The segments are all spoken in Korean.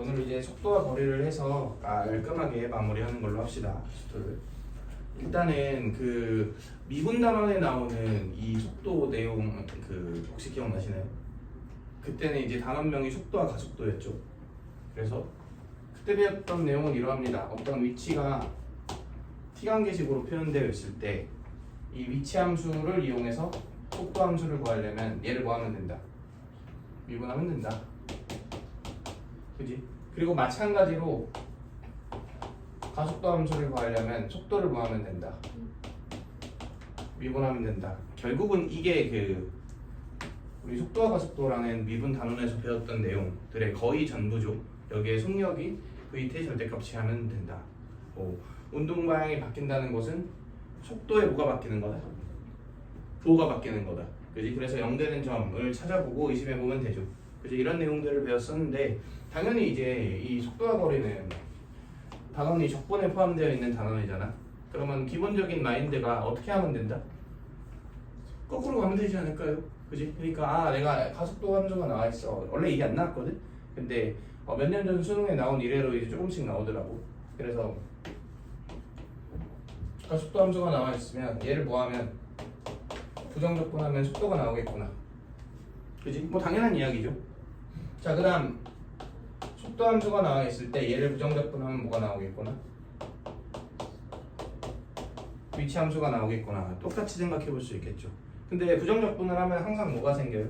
오늘 이제 속도와 거리를 해서 깔끔하게 마무리하는 걸로 합시다. 속도를. 일단은 그 미분 단원에 나오는 이 속도 내용 그 혹시 기억나시나요? 그때는 이제 단원명이 속도와 가속도였죠. 그래서 그때 배웠던 내용은 이러합니다. 어떤 위치가 t관계식으로 표현되어 있을 때 이 위치 함수를 이용해서 속도 함수를 구하려면 얘를 뭐 하면 된다? 미분하면 된다. 그지? 그리고 마찬가지로 가속도 함수를 구하려면 속도를 뭐 하면 된다? 미분하면 된다. 결국은 이게 그 우리 속도와 가속도라는 미분 단원에서 배웠던 내용들의 거의 전부죠. 여기에 속력이 vt의 절대값이 하면 된다. 뭐 운동 방향이 바뀐다는 것은 속도에 뭐가 바뀌는 거다? 도가 바뀌는 거다. 그지? 그래서 0 되는 점을 찾아보고 의심해 보면 되죠. 그지? 이런 내용들을 배웠었는데 당연히 이제 이 속도와 거리는 단원이 적분에 포함되어 있는 단원이잖아. 그러면 기본적인 마인드가 어떻게 하면 된다? 거꾸로 가면 되지 않을까요? 그지? 그러니까 아 내가 가속도 함수가 나와 있어. 원래 이게 안 나왔거든. 근데 어, 몇년 전 수능에 나온 이래로 이제 조금씩 나오더라고. 그래서 가속도 함수가 나와 있으면 얘를 뭐하면 부정적분하면 속도가 나오겠구나. 그지? 뭐 당연한 이야기죠. 자 그다음 속도 함수가 나와 있을 때 얘를 부정적분하면 뭐가 나오겠구나. 위치 함수가 나오겠구나. 똑같이 생각해 볼 수 있겠죠. 근데 부정적분을 하면 항상 뭐가 생겨요?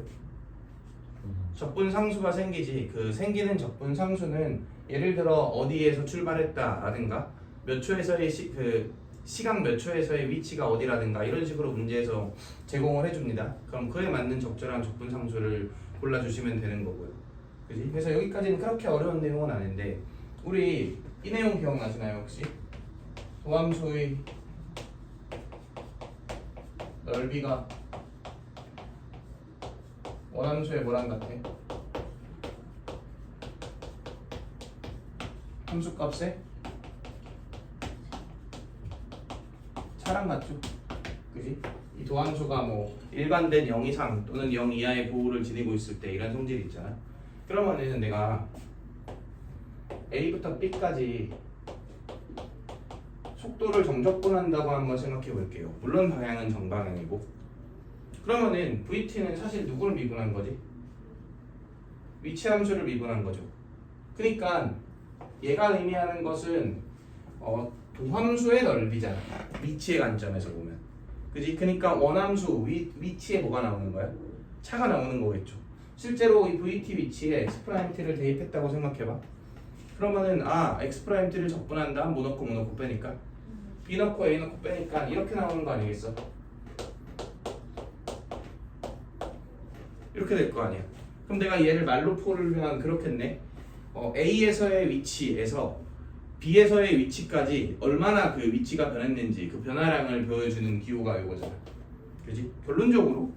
적분 상수가 생기지. 그 생기는 적분 상수는 예를 들어 어디에서 출발했다라든가 몇 초에서의 시, 그 시각 몇 초에서의 위치가 어디라든가 이런 식으로 문제에서 제공을 해줍니다. 그럼 그에 맞는 적절한 적분 상수를 골라주시면 되는 거고요. 그지? 그래서 여기까지는 그렇게 어려운 내용은 아닌데 우리 이 내용 기억나시나요 혹시? 도함수의 넓이가 원함수의 뭐랑 같아? 함수값에 차랑 같죠? 그지? 이 도함수가 뭐 일반된 0 이상 또는 0 이하의 보호를 지니고 있을 때 이런 성질이 있잖아. 그러면은 내가 A부터 B까지 속도를 정적분한다고 한번 생각해 볼게요. 물론 방향은 정방향이고. 그러면은 VT는 사실 누구를 미분한 거지? 위치 함수를 미분한 거죠. 그러니까 얘가 의미하는 것은 어, 도함수의 넓이잖아. 위치의 관점에서 보면. 그지? 그러니까 원함수 위, 위치에 뭐가 나오는 거야? 차가 나오는 거겠죠. 실제로 이 VT 위치에 X'T를 대입했다고 생각해봐. 그러면은 아 X'T를 적분한다. 뭐 넣고 뭐 넣고 빼니까 B 넣고 A 넣고 빼니까 이렇게 나오는 거 아니겠어? 이렇게 될 거 아니야. 그럼 내가 얘를 말로 풀면 그렇겠네. 어, A에서의 위치에서 B에서의 위치까지 얼마나 그 위치가 변했는지 그 변화량을 보여주는 기호가 이거잖아. 그지? 결론적으로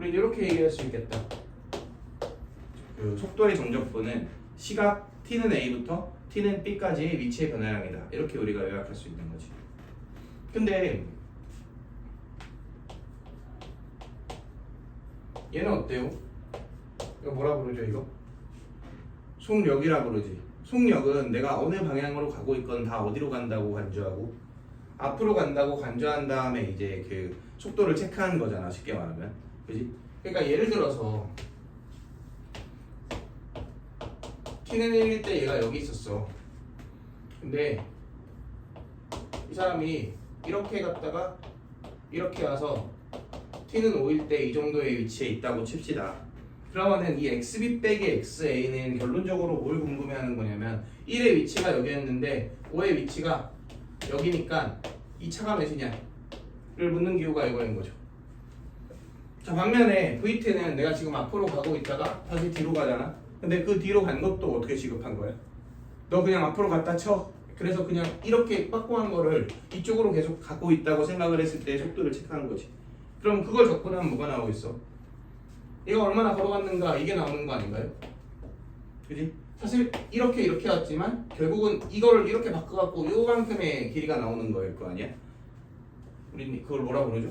우린 이렇게 얘기할 수 있겠다. 그 속도의 정적분은 시각 t는 a부터 t는 b까지의 위치의 변화량이다. 이렇게 우리가 요약할 수 있는 거지. 근데 얘는 어때요? 이거 뭐라 부르죠 이거? 속력이라 부르지. 속력은 내가 어느 방향으로 가고 있건 다 어디로 간다고 간주하고 앞으로 간다고 간주한 다음에 이제 그 속도를 체크하는 거잖아 쉽게 말하면 그지? 그러니까 예를 들어서 t는 1일 때 얘가 여기 있었어 근데 이 사람이 이렇게 갔다가 이렇게 와서 t는 5일 때 이 정도의 위치에 있다고 칩시다 그러면은 이 xb 빼기 xa는 결론적으로 뭘 궁금해하는 거냐면 1의 위치가 여기였는데 5의 위치가 여기니까 이 차가 몇이냐를 묻는 기호가 이거인 거죠. 자 반면에 VT는 내가 지금 앞으로 가고 있다가 다시 뒤로 가잖아. 근데 그 뒤로 간 것도 어떻게 취급한 거야? 너 그냥 앞으로 갔다 쳐. 그래서 그냥 이렇게 빠꾸한 거를 이쪽으로 계속 갖고 있다고 생각을 했을 때 속도를 체크한 거지. 그럼 그걸 적분하면 뭐가 나오고 있어? 얘가 얼마나 걸어갔는가 이게 나오는 거 아닌가요? 그지? 사실 이렇게 이렇게 왔지만 결국은 이걸 이렇게 바꿔갖고 요만큼의 길이가 나오는 거일 거 아니야? 우리 그걸 뭐라 그러죠?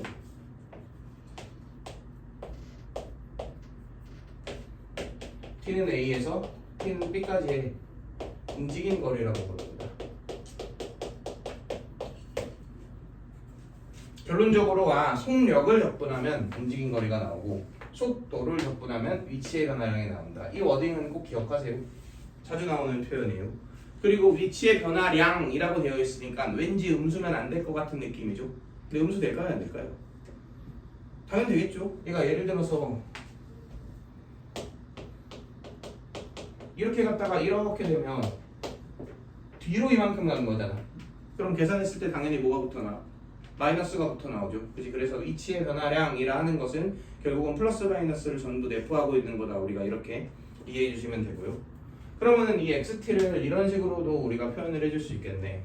T는 a에서 t는 b까지의 움직인 거리라고 부릅니다. 결론적으로 아 속력을 적분하면 움직인 거리가 나오고 속도를 적분하면 위치의 변화량이 나온다. 이 워딩은 꼭 기억하세요. 자주 나오는 표현이에요. 그리고 위치의 변화량이라고 되어 있으니까 왠지 음수면 안 될 것 같은 느낌이죠. 근데 음수 될까요, 안 될까요? 당연히 되겠죠. 얘가 예를 들어서 이렇게 갔다가 이렇게 되면 뒤로 이만큼 가는 거잖아. 그럼 계산했을 때 당연히 뭐가 붙어 나? 마이너스가 붙어 나오죠. 그지? 그래서 위치의 변화량이라는 것은 결국은 플러스 마이너스를 전부 내포하고 있는 거다. 우리가 이렇게 이해해 주시면 되고요. 그러면은 이 xt를 이런 식으로도 우리가 표현을 해줄 수 있겠네.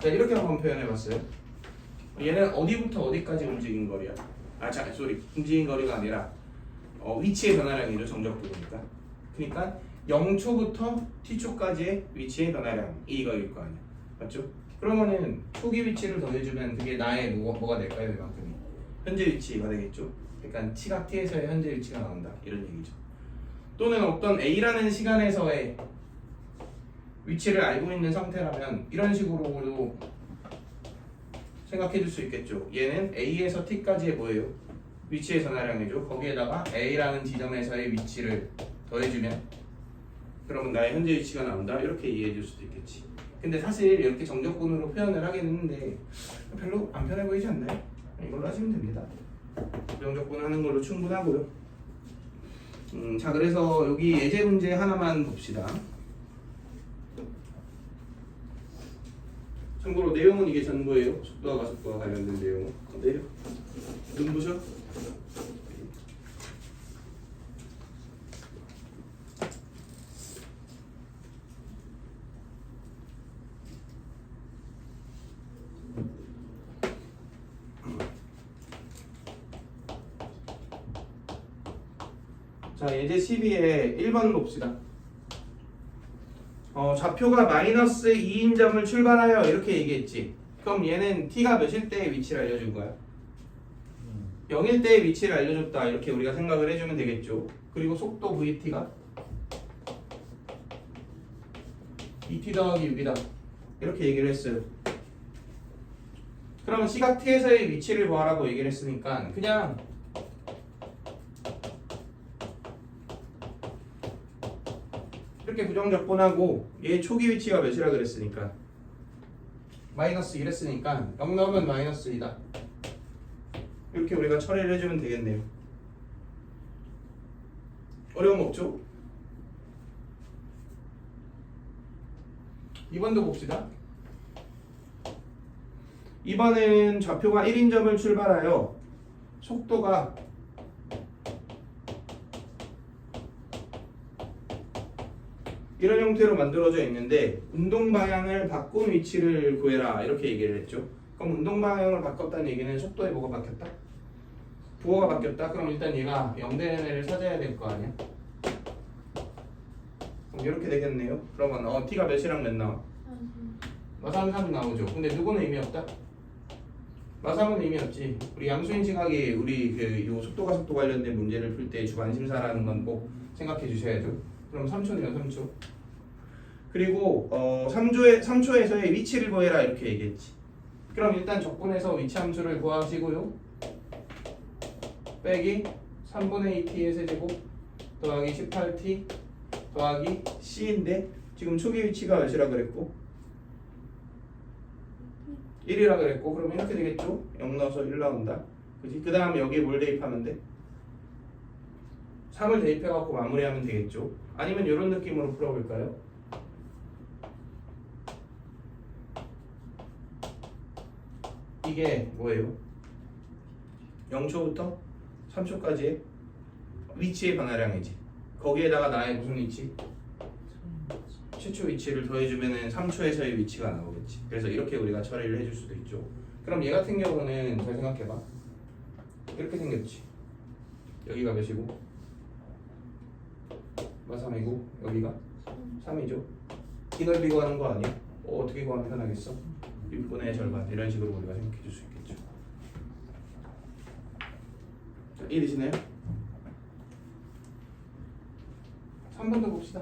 자 이렇게 한번 표현해봤어요. 얘는 어디부터 어디까지 움직인 거리야? 아, 자, 소리 움직인 거리가 아니라 어, 위치의 변화량이죠 정적분이니까. 그러니까 0초부터 t초까지의 위치의 변화량이 이거일 거 아니야, 맞죠? 그러면은 초기 위치를 더해주면 그게 나의 뭐가, 뭐가 될까요, 이만큼이? 현재 위치가 되겠죠. 그러니까 치각 t에서의 현재 위치가 나온다 이런 얘기죠. 또는 어떤 a라는 시간에서의 위치를 알고 있는 상태라면 이런 식으로도 생각해 줄 수 있겠죠. 얘는 A에서 T까지의 뭐예요? 위치의 전화량이죠. 거기에다가 A라는 지점에서의 위치를 더해주면 그러면 나의 현재 위치가 나온다. 이렇게 이해해 줄 수도 있겠지. 근데 사실 이렇게 정적분으로 표현을 하긴 했는데 별로 안 편해 보이지 않나요? 이걸로 하시면 됩니다. 정적분 하는 걸로 충분하고요. 음, 자 그래서 여기 예제 문제 하나만 봅시다. 참고로 내용은 이게 전부예요. 속도와 가속도와 관련된 내용은. 어, 내려. 눈부셔. 자, 예제 12에 1번 봅시다. 어, 좌표가 마이너스 2인 점을 출발하여 이렇게 얘기했지. 그럼 얘는 t가 몇일 때의 위치를 알려준 거야? 0일 때의 위치를 알려줬다. 이렇게 우리가 생각을 해주면 되겠죠. 그리고 속도 vt가 2t 더하기 6이다. 이렇게 얘기를 했어요. 그러면 시각 t에서의 위치를 구하라고 얘기를 했으니까 그냥 이렇게 부정적분하고 얘 초기 위치가 몇이라 그랬으니까? 마이너스 1했으니까 0 넣으면 마이너스 2다. 이렇게 우리가 처리를 해주면 되겠네요. 어려운 거 없죠? 2번도 봅시다. 2번은 좌표가 1인 점을 출발하여 속도가 이런 형태로 만들어져 있는데 운동 방향을 바꾼 위치를 구해라 이렇게 얘기를 했죠. 그럼 운동 방향을 바꿨다는 얘기는 속도에 뭐가 바뀌었다? 부호가 바뀌었다. 그럼 일단 얘가 0되는 애를 찾아야 될 거 아니야? 그럼 이렇게 되겠네요. 그러면 어 t가 몇이랑 몇 나와? 마삼 3 나오죠. 근데 누구는 의미 없다? 마삼은 의미 없지. 우리 양수인 시각이 우리 그 요 속도가 속도 관련된 문제를 풀 때 주관심사라는 건 꼭 생각해 주셔야죠. 그럼 3초네요, 3초. 그리고 어 3초에 3초에서의 위치를 구해라 이렇게 얘기했지. 그럼 일단 적분해서 위치 함수를 구하시고요. 빼기 3분의 2t의 세제곱 더하기 18t 더하기 c인데 지금 초기 위치가 몇이라 그랬고 1이라 그랬고 그럼 이렇게 되겠죠? 0 넣어서 1 나온다. 그 다음에 여기에 뭘 대입하면 돼? 3을 대입해갖고 마무리하면 되겠죠. 아니면 이런 느낌으로 풀어볼까요? 이게 뭐예요? 0초부터 3초까지의 위치의 변화량이지. 거기에다가 나의 무슨 위치? 최초 위치를 더해주면은 3초에서의 위치가 나오겠지. 그래서 이렇게 우리가 처리를 해줄 수도 있죠. 그럼 얘 같은 경우는 잘 생각해봐. 이렇게 생겼지. 여기가 몇이고? 마 3이고 여기가 3이죠. 이 넓이 구하는 거 아니야? 어, 어떻게 구하면 편하겠어? 6분의 절반 이런 식으로 우리가 생각해 줄 수 있겠죠. 자, 이해되시나요? 3번도 봅시다.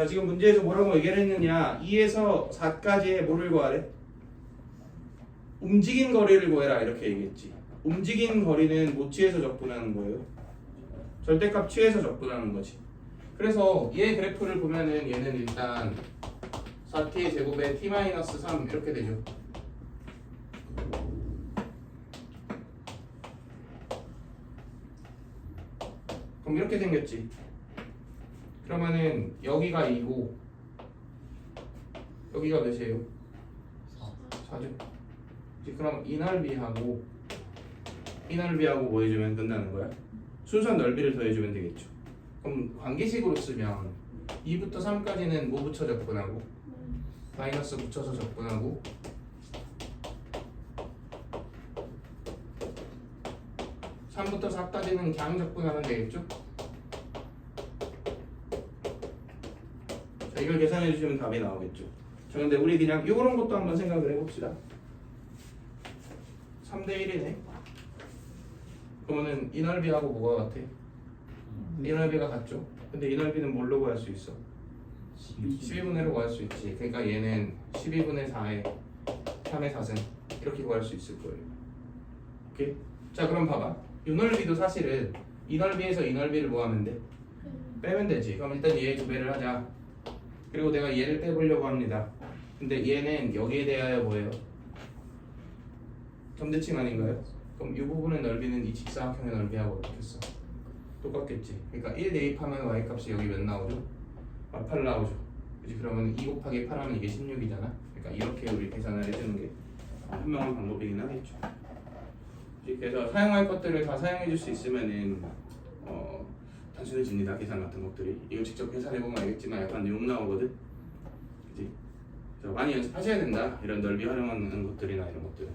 자 지금 문제에서 뭐라고 얘기를 했느냐? 2에서 4까지의 뭐를 구하래? 움직인 거리를 구해라 이렇게 얘기했지. 움직인 거리는 뭐 취해서 적분하는 거예요? 절대값 취해서 적분하는 거지. 그래서 얘 그래프를 보면은 얘는 일단 4t 제곱에 t-3 이렇게 되죠. 그럼 이렇게 생겼지 그러면은 여기가 2고 여기가 몇이에요? 4죠 이제 그럼 이 넓이하고 이 넓이하고 뭐 해주면 끝나는 거야? 순수한 넓이를 더해주면 되겠죠 그럼 관계식으로 쓰면 2부터 3까지는 뭐 붙여 적분하고 마이너스 붙여서 적분하고 삼부터 4까지는 그냥 적분하면 되겠죠? 이걸 계산해 주시면 답이 나오겠죠. 자, 근데 우리 그냥 이런 것도 한번 생각을 해봅시다. 3대 1이네. 그러면은 이 넓이하고 뭐가 같아? 이 넓이가 같죠. 근데 이 넓이는 뭘로 구할 수 있어? 12분의 1로 구할 수 있지. 그러니까 얘는 12분의 4에 3의 4승 이렇게 구할 수 있을 거예요. 오케이? 자 그럼 봐봐. 이 넓이도 사실은 이 넓이에서 이 넓이를 뭐 하면 돼? 빼면 되지. 그럼 일단 얘 두 배를 하자. 그리고 내가 얘를 빼보려고 합니다. 근데 얘는 여기에 대하여 뭐예요? 점대칭 아닌가요? 그럼 이 부분의 넓이는 이 직사각형의 넓이하고 어떻겠어? 똑같겠지. 그러니까 1 대입하면 y 값이 여기 몇 나오죠? 아, 8 나오죠. 그지 그러면 2 곱하기 8 하면 이게 16이잖아. 그러니까 이렇게 우리 계산을 해주는 게 현명한 방법이긴 하겠죠. 그래서 사용할 것들을 다 사용해 줄 수 있으면은 어, 단순해집니다. 계산 같은 것들이. 이거 직접 계산해 보면 알겠지만 약간 욕 나오거든. 그지? 많이 연습하셔야 된다. 이런 넓이 활용하는 것들이나 이런 것들은.